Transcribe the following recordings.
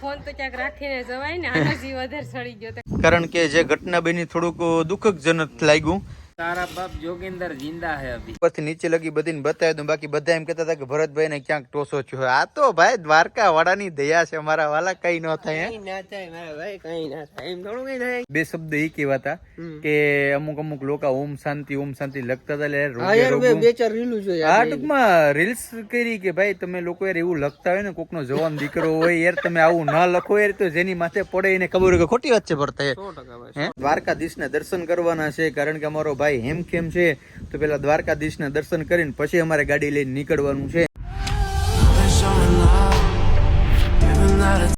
Phone તો ક્યાંક રાખીને જવાય ને આનો જીવ વધારે સડી ગયો કારણ કે જે ઘટના બની થોડુંક દુઃખજનક લાગ્યું. તારા બાપ જોગિંદર જિંદા હે અભી. ઉપરથી નીચે લગી બધીને બતાવી દઉં. બાકી બધા એમ કહેતા હતા કે ભરતભાઈ ને ક્યાંક ટોસો છો આ તો ભાઈ દ્વારકા વાળાની દયા છે મારા વાલા. કઈ ન થાય? ના થાય મારા ભાઈ કઈ ના થાય. એમ થોડું કઈ થાય. બે શબ્દ એ કહેવાતા કે અમુક અમુક લોકો ઓમ શાંતિ ઓમ શાંતિ લખતા હતા એટલે બે ચાર રીલું જોઈએ આ ટૂંકમાં રીલ્સ કરી કે ભાઈ તમે લોકો યાર એવું લખતા હોય ને કોકનો જવાન દીકરો હોય યાર તમે આવું ના લખો યાર તો જેની માથે પડે એને ખબર હોય કે ખોટી વાત છે ભરતા દ્વારકાધીશ ને દર્શન કરવાના છે કારણ કે અમારો ભાઈ હેમખેમ છે? તો પેલા દ્વારકાધીશના દર્શન કરીને પછી અમારે ગાડી લઈને નીકળવાનું છે.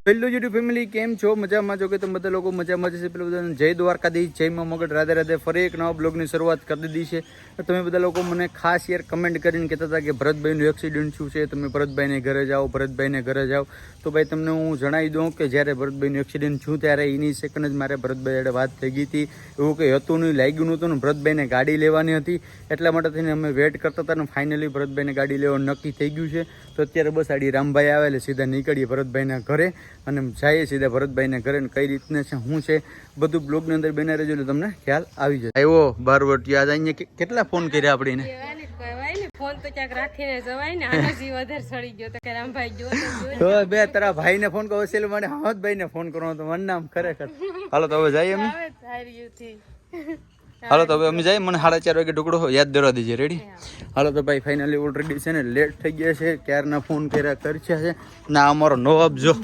પેલું યુટ્યુબ ફેમિલી કેમ છો? મજામાં છો કે તમે બધા લોકો? મજામાં જશે પેલું બધા જય દ્વારકાધીશ, જય મા મગડ રાધે રાધે. ફરી એક નવા બ્લોગની શરૂઆત કરી દીધી છે. તમે બધા લોકો મને ખાસ યાર કમેન્ટ કરીને કહેતા હતા કે ભરતભાઈનું એક્સિડન્ટ શું છે? તમે ભરતભાઈને ઘરે જાઓ, ભરતભાઈને ઘરે જાઓ. તો ભાઈ, તમને હું જણાવી દઉં કે જ્યારે ભરતભાઈનું એક્સિડન્ટ છું ત્યારે એની સેકન્ડ જ મારે ભરતભાઈ જોડે વાત થઈ ગઈ હતી. એવું કંઈ હતું નહીં, લાગ્યું નહોતું ને ભરતભાઈને ગાડી લેવાની હતી. એટલા માટે થઈને અમે વેટ કરતા હતા ને ફાઇનલી ભરતભાઈને ગાડી લેવાનું નક્કી થઈ ગયું છે. તો અત્યારે બસ આડી રામભાઈ આવે એટલે સીધા નીકળીએ ભરતભાઈના ઘરે. અને જઈએ સીધા ભરતભાઈને ઘરે ને કઈ રીતના છે શું છે બધું બ્લોગની અંદર બેના રહેજો એટલે તમને ખ્યાલ આવી જાય આવ્યો બાર યાદ અહીંયા કેટલા ફોન કર્યા આપણે એને તારા ભાઈ ને ફોન તો ક્યાંક રાખીને જવાય ને બે ફોન કરો મને કરવાનો તો મને નામ ખરેખર. હાલો તો હવે જઈએ અમે હાલો તો હવે અમે જઈએ. મને સાડા ચાર વાગે ઢોકળો યાદ દેવા દેજે. રેડી હાલો તો ભાઈ ફાઇનલી ઓલરેડી છે ને લેટ થઈ ગયા છે. ક્યારના ફોન કર્યા કર્યા છે. ના અમારો નવાબ જો.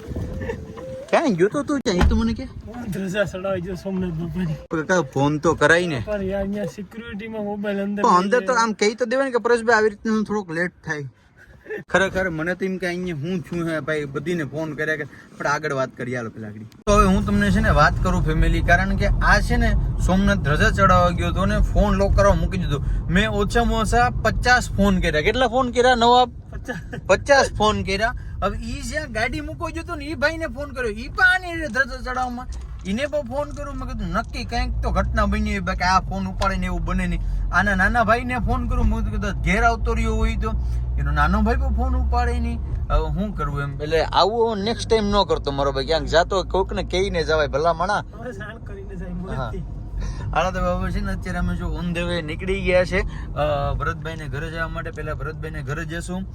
ક્યાં ગયો તો તું ક્યાં? તો મને કે. ધ્રજા સડાવી જો સોમનાથ બાપાની. કાકા ફોન તો કરાઈ ને. પણ યાર અહીંયા સિક્યુરિટીમાં મોબાઈલ અંદર તો અંદર તો આમ કહી તો દેવાય ને કે પરેશભાઈ આવી રીતનું થોડુંક લેટ થાય. ખરેખર મને તો એમ કે અહીંયા હું છું હે ભાઈ બધીને ફોન કર્યા કે પણ આગળ વાત કરી હાલો પેલા તો હવે હું તમને છે ને વાત કરું ફેમિલી કારણ કે આ છે ને સોમનાથ ધ્વજા ચડાવવા ગયો હતો ને ફોન લોક કરવા મૂકી દીધો. મેં ઓછામાં ઓછા પચાસ ફોન કર્યા. કેટલા ફોન કર્યા? નવા પચાસ. ફોન કર્યા. હવે ઈ જ્યાં ગાડી મૂકો જતો ને ઈ ભાઈને ફોન કર્યો. ઈ પણ આની ધ્વજા ચડાવવામાં. એને પણ ફોન કર્યો. મેં કીધું નક્કી કંઈક તો ઘટના બની હોય કે આ ફોન ઉપાડે ને એવું બને નહીં. આના નાના ભાઈને ફોન કરું મેં કીધું ઘેર આવતો રહ્યો હોય તો. એનો નાનો ભાઈ પણ ફોન ઉપાડે નહીં. હવે શું કરવું એમ? એટલે આવું નેક્સ્ટ ટાઈમ ન કરતો મારો ભાઈ. ક્યાંક જાતો કોઈક ને કહીને જવાય. ભલા મણા જાય હા. હાલો તો બાબા છે ને અત્યારે અમે જો ઓન ધ વે નીકળી ગયા છે. ભરતભાઈને ઘરે જવા માટે. પહેલાં ભરતભાઈને ઘરે જશું.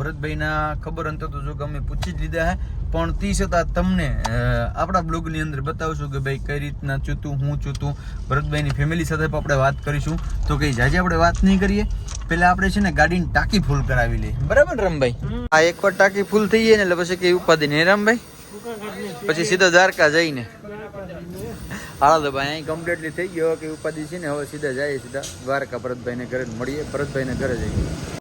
ભરતભાઈના ખબર અંતર તો જો કે અમે પૂછી જ લીધા હે. પણ તી છતાં તમને આપણા બ્લોગની અંદર બતાવશું કે ભાઈ કઈ રીતના ચૂતું હું ચૂતું ભરતભાઈની ફેમિલી સાથે પણ આપણે વાત કરીશું. તો કઈ જાજે આપણે વાત નહીં કરીએ. પેલા આપણે છે ને ગાડીની ટાંકી ફૂલ કરાવી લઈએ. બરાબર રમભાઈ? આ એકવાર ટાંકી ફૂલ થઈ જાય ને એટલે પછી કઈ ઉપાધિ નહીં રામભાઈ? પછી સીધા દ્વારકા જઈને. હાલો તો ભાઈ, અહીં કમ્પ્લીટલી થઈ ગયો કે ઉપાધિ છે ને, હવે સીધા જાય સીધા દ્વારકા ભરતભાઈને ઘરે મળીએ. ભરતભાઈને ઘરે જઈએ.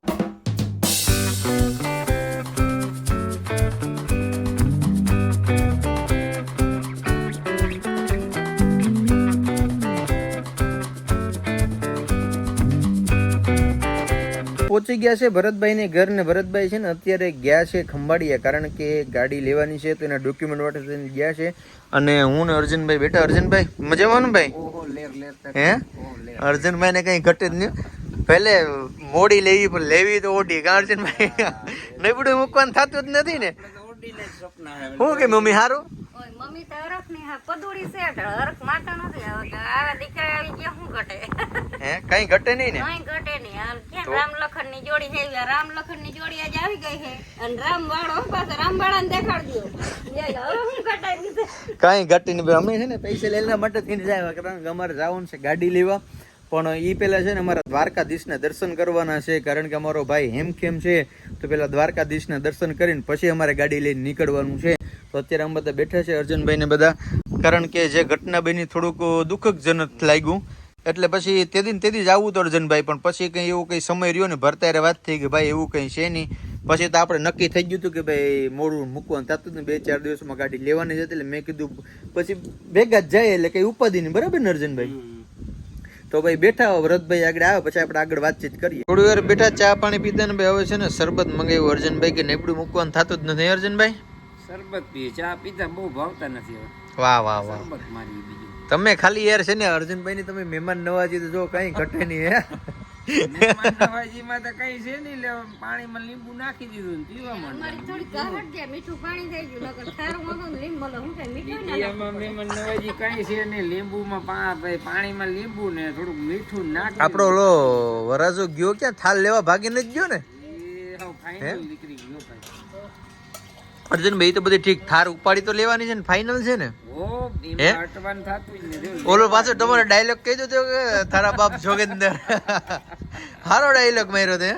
પહોંચી ગયા છે. ભરતભાઈને ઘર ને ભરતભાઈ છે ને અત્યારે ગયા છે ખંભાળિયા કારણ કે ગાડી લેવાની છે તો એના ડોક્યુમેન્ટ માટે થઈને ગયા છે. અને હું ને અર્જુનભાઈ બેટા અર્જુનભાઈ મજામાં ને ભાઈ? હે? અર્જુનભાઈ ને કઈ ઘટે જ નહીં. પહેલે મોડી લેવી પણ લેવી તો ઓડી અર્જનભાઈ? નહીં નબળું મૂકવાનું થતું જ નથી ને. હે કે મમ્મી હારું? ઓય મમ્મી તો હરખની પદુડી છે. હરખ માતા નથી હવે તો આવા દીકરા આવી ગયા શું ઘટે? હે? કઈ ઘટે નહીં ને? કઈ ઘટે નહીં. રામ લખનની જોડી છે રામ લખનની જોડી આજે આવી ગઈ છે. અને રામ વાળો પાછો રામ વાળા ને દેખાડજો. લે, હવે શું ઘટાઈ દીધું કાંઈ ઘટી અમે છે ને પૈસા લેલા માટે થઈને જાય કારણ કે અમારે જવાનું છે ગાડી લેવા. પણ એ પેલા છે ને અમારા દ્વારકાધીશના દર્શન કરવાના છે કારણ કે અમારો ભાઈ હેમખેમ છે. તો પેલા દ્વારકાધીશના દર્શન કરીને પછી અમારે ગાડી લઈને નીકળવાનું છે. તો અત્યારે અમે બધા બેઠા છે અર્જુનભાઈ ને બધા. કારણ કે જે ઘટના બની થોડુંક દુઃખજનક લાગ્યું. એટલે પછી તેદી તેદી જ આવું તો અર્જનભાઈ પણ પછી કંઈ એવું કંઈ સમય રહ્યો ને ભરતારે વાત થઈ કે ભાઈ એવું કંઈ છે નહીં. પછી તો આપણે નક્કી થઈ ગયું હતું કે ભાઈ મોડું મૂકવાનું થતું ને બે ચાર દિવસમાં ગાડી લેવાની જ હતી એટલે મેં કીધું પછી ભેગા જ જાય એટલે કંઈ ઉપાધિ નહીં બરાબર ને અર્જનભાઈ? તો ભાઈ બેઠા વ્રતભાઈ આગળ આવે પછી આપણે આગળ વાતચીત કરીએ. થોડી વાર બેઠા ચા પાણી પીતા ને ભાઈ હવે છે ને શરબત મંગાવ્યું અર્જનભાઈ કે નેબડું મૂકવાનું થતું જ નથી અર્જનભાઈ? શરબત પીએ ચા પીતા બહુ ભાવતા નથી વાહ વાહ વાહ. શરબત મારી બીજું. તમે ખાલી યાર છે ને અર્જુનભાઈ ની તમે મહેમાન નવાજી તો જો કઈ ઘટે નહીં હે? મહેમાન નવાજીમાં તો કઈ છે નહીં લે પાણીમાં લીંબુ નાખી દીધું ને પીવા અમારી માંડ્યા. થોડી ઘાટ છે મીઠું પાણી થઈ ગયું નકર ખારું હતું લીંબુ બોલો હું કઈ મીઠું ના એમાં મહેમાન નવાજી કઈ છે નહીં લીંબુમાં પાણીમાં લીંબુ ને થોડુંક મીઠું નાખી આપણો લો વરાજો ગયો ક્યાં? થાલ લેવા ભાગીને જ ગયો ને? એ ફાઇનલ નીકળી ગયો ભાઈ. અર્જુન ભાઈ તો બધી ઠીક. થાર ઉપાડી તો લેવાની છે ને ફાઇનલ છે ને. ઓલો પાછો તમારો ડાયલોગ કહી દો કે તારા બાપ જોગેન્દર. હારો ડાયલોગ માર્યો તે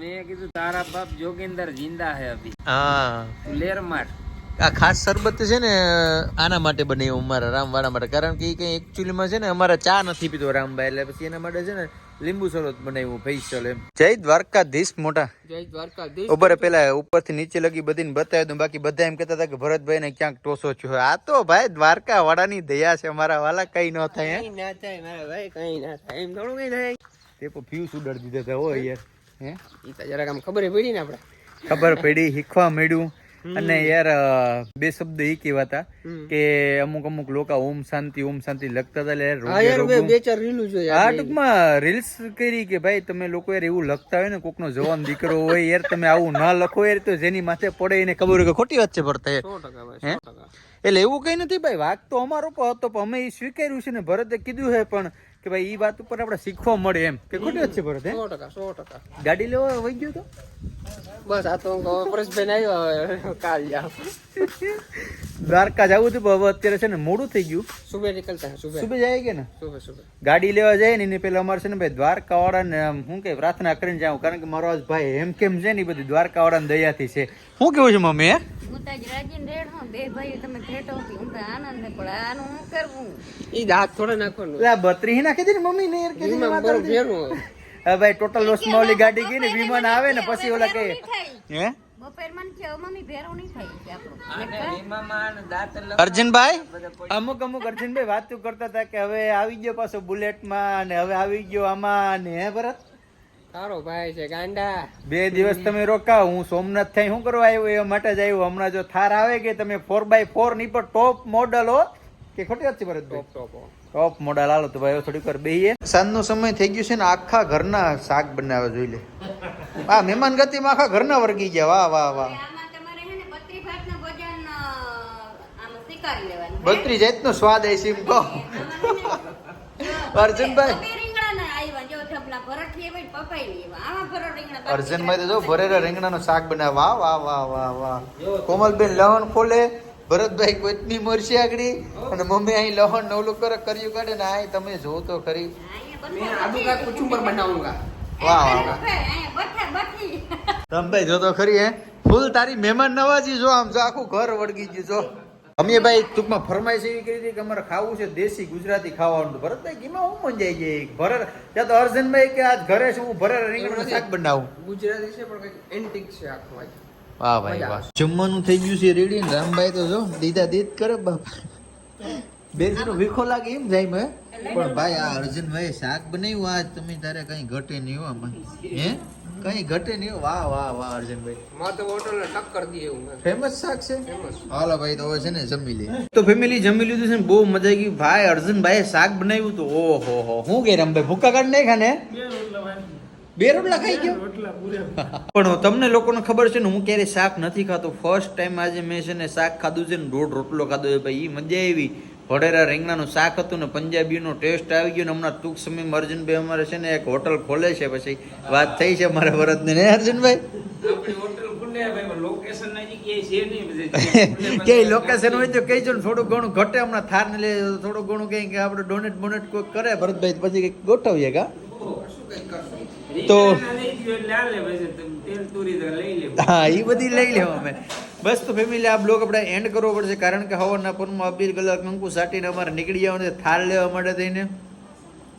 મેં કીધું તારા બાપ જોગેન્દર જિંદા હે અભી. હા. લેર માર. આ ખાસ શરબત છે ને આના માટે બનાવ્યું અમારા રામવાળા માટે. કારણ કે એ કઈ એકચ્યુઅલીમાં છે ને અમારા ચા નથી પીતો રામભાઈ એટલે પછી એના માટે છે ને લીંબુ શરબત બનાવ્યું ફેશિયલ એમ. જય દ્વારકાધીશ મોટા. જય દ્વારકાધીશ. ઉપર પેલા ઉપરથી નીચે લગી બધીને બતાવ્યું હતું. બાકી બધા એમ કહેતા હતા કે ભરતભાઈ ને ક્યાંક ટોસો છો આ તો ભાઈ દ્વારકા વાળાની દયા છે અમારા વાલા કઈ ન થાય કઈ ના થાય મારા ભાઈ કઈ ના થાય એમ થોડું કઈ થાય. તે પણ ફ્યુઝ ઉડાડી દીધા હતા હોય યાર. હે? ઈ તો જરાક આમ ખબર પડી ને આપણે. ખબર પડી શીખવા મળ્યું. અને યાર બે શબ્દ એ કહેવાતા કે અમુક અમુક લોકો ઓમ શાંતિ ઓમ શાંતિ લખતા હતા યાર બે ચાર રીલું જોઈએ આ ટૂંકમાં રીલ્સ કરી કે ભાઈ તમે લોકો યાર એવું લખતા હોય ને કોકનો જવાન દીકરો હોય યાર તમે આવું ના લખો યાર તો જેની માથે પડે એને ખબર હોય કે ખોટી વાત છે ભરતા યાર એટલે એવું કઈ નથી ભાઈ વાક તો અમારો પર હતો પણ અમે એ સ્વીકાર્યું છે ને ભરતે કીધું છે પણ કે ભાઈ એ વાત ઉપર આપણે શીખવા મળે એમ. કે ખોટી વાત છે ભરત સો ટકા સો ટકા. ગાડી લેવા વહી ગયો તો? બસ આ તો પરેશભાઈ આવ્યો કાલ જાવ દ્વારકા જવું હતું હવે અત્યારે છે ને મોડું થઈ ગયું. સુબે નીકળતા સુબે. સુબહ જાય કે ને? સુબે સુબે. ગાડી લેવા જાય ને એની પેલા અમારે છે ને ભાઈ દ્વારકા વાળા ને શું કે પ્રાર્થના કરીને જાઉં કારણ કે મારો આજ ભાઈ એમ કેમ છે ને બધી દ્વારકા દયા દયાથી છે. શું કેવું છે મમ્મી હે? હું તો આજ રેડ હોઉં. બે ભાઈઓ તમે ભેટો હતી. હું તો આનંદ ને પણ આનું હું કરવું? ઈ દાંત થોડા નાખવાનું. બત્રી નાખી દે ને મમ્મી ને હવે ભાઈ ટોટલ લોસમાં ઓલી ગાડી ગઈ ને વિમાન આવે ને પછી ઓલા કે હે? અર્જુનભાઈ? અમુક અમુક અર્જુનભાઈ વાતો કરતા હતા કે હવે આવી ગયો પાછો બુલેટમાં ને હવે આવી ગયો આમાં ને હે ભરત? તારો ભાઈ છે ગાંડા. બે દિવસ તમે રોકાવ હું સોમનાથ થઈ શું કરવા આવ્યો? એ માટે જ આવ્યો. હમણાં જો થાર આવે કે તમે ફોર બાય ફોરની પર ટોપ મોડલ હો કે ખોટી વાત છે ભરત ટોપ ટોપ મોડલ હાલો તો ભાઈ થોડીક વાર બેહીએ. સાંજનો સમય થઈ ગયો છે ને આખા ઘરના શાક બનાવે જોઈ લે. આ મહેમાન ગતિમાં આખા ઘરના વર્ગી ગયા. વાહ વાહ વાહ. આમાં તમારે હે ને બત્રી ભાતનું ભોજન અ, આમાં સ્વીકારી લેવાનું જાતનો સ્વાદ એ કહો અર્જુનભાઈ. ને રીંગણા અર્જુનભાઈ તો જો ભરેલા રીંગણાનું શાક બનાવે. વાહ વાહ વાહ વાહ વાહ. કોમલબેન લહણ ખોલે. ભરતભાઈ કોઈની મરશે આગળી? અને મમ્મી અહીં લહણ નવલું કરે કર્યું કાઢે ને અહીં તમે જો તો ખરી. રમભાઈ જો તો ખરી હે. ફૂલ તારી મહેમાન નવાજી જો આમ જો આખું ઘર વળગી ગયું જો. અમે ભાઈ ટૂંકમાં ફરમાઈશ એવી કરી હતી કે અમારે ખાવું છે દેશી ગુજરાતી ખાવાનું ભરતભાઈ કેમાં હું મંજાઈ જાય ભરર ત્યાં તો અર્જુનભાઈ કે આજ ઘરે છે હું ભરે રીંગણ શાક બનાવું. ગુજરાતી છે પણ કંઈક એન્ટિક છે આખું આજ. વાહ ભાઈ વાહ. જમવાનું થઈ ગયું છે રેડી ને? રામભાઈ તો જો દીધા દીધ કરે બાપા બે જણો વીખો લાગે એમ જાય મેં પણ ભાઈ આ અર્જુનભાઈ શાક બનાવ્યું આજ તમે તારે કઈ ઘટે નહીં હો આમાં. હે? કઈ ઘટે નહીં હો. વાહ વાહ વાહ અર્જુનભાઈ. માં તો હોટલ ને ટક્કર દી એવું ફેમસ શાક છે. હાલો ભાઈ તો હવે છે ને જમી લે તો ફેમિલી જમી લીધું છે ને બહુ મજા આવી ગઈ. ભાઈ અર્જુનભાઈ શાક બનાવ્યું તો ઓહો હો. હું કે રમભાઈ ભૂકા કાઢ નહીં ખાને બે રોટલા ખાઈ ગયો? પણ તમને લોકોને ખબર છે ને હું ક્યારેય શાક નથી ખાતો. ફર્સ્ટ ટાઈમ આજે મેં છે ને શાક ખાધું છે ને દોઢ રોટલો ખાધો છે. ભાઈ એ મજા આવી. ભડેરા રીંગણાનું શાક હતું ને પંજાબીનો ટેસ્ટ આવી ગયો ને હમણાં ટૂંક સમયમાં અર્જુનભાઈ અમારે છે ને એક હોટલ ખોલે છે પછી વાત થઈ છે મારા ભરતને ને અર્જુનભાઈ. કે લોકેશન હોય તો કહીજો ને થોડું ઘણું ઘટે હમણાં થાર ને લે થોડું ઘણું કઈ કે આપણે ડોનેટ બોનેટ કોઈ કરે ભરતભાઈ પછી કંઈક ગોઠવીએ કા? શું રીંગણાના લઈ તો લઈ હા એ બધી લઈ લેવા અમે. બસ તો ફેમિલી આ બ્લોગ આપણે એન્ડ કરવો પડશે કારણ કે હવાના પરમાં અબીર કલાક કંકુ સાટીને અમારે નીકળી જવાનું છે થાળ લેવા માટે થઈને.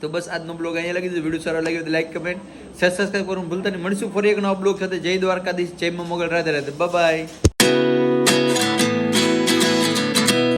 તો બસ આજનો બ્લોગ અહીંયા લગી દીધો. વીડિયો સારો લાગ્યો તો લાઈક કમેન્ટ સબસ્ક્રાઈબ કરવાનું ભૂલતા નહીં. મળીશું ફરી એક નવા બ્લોગ સાથે. જય દ્વારકાધીશ જય મોગલ રાધે રાધે. બાય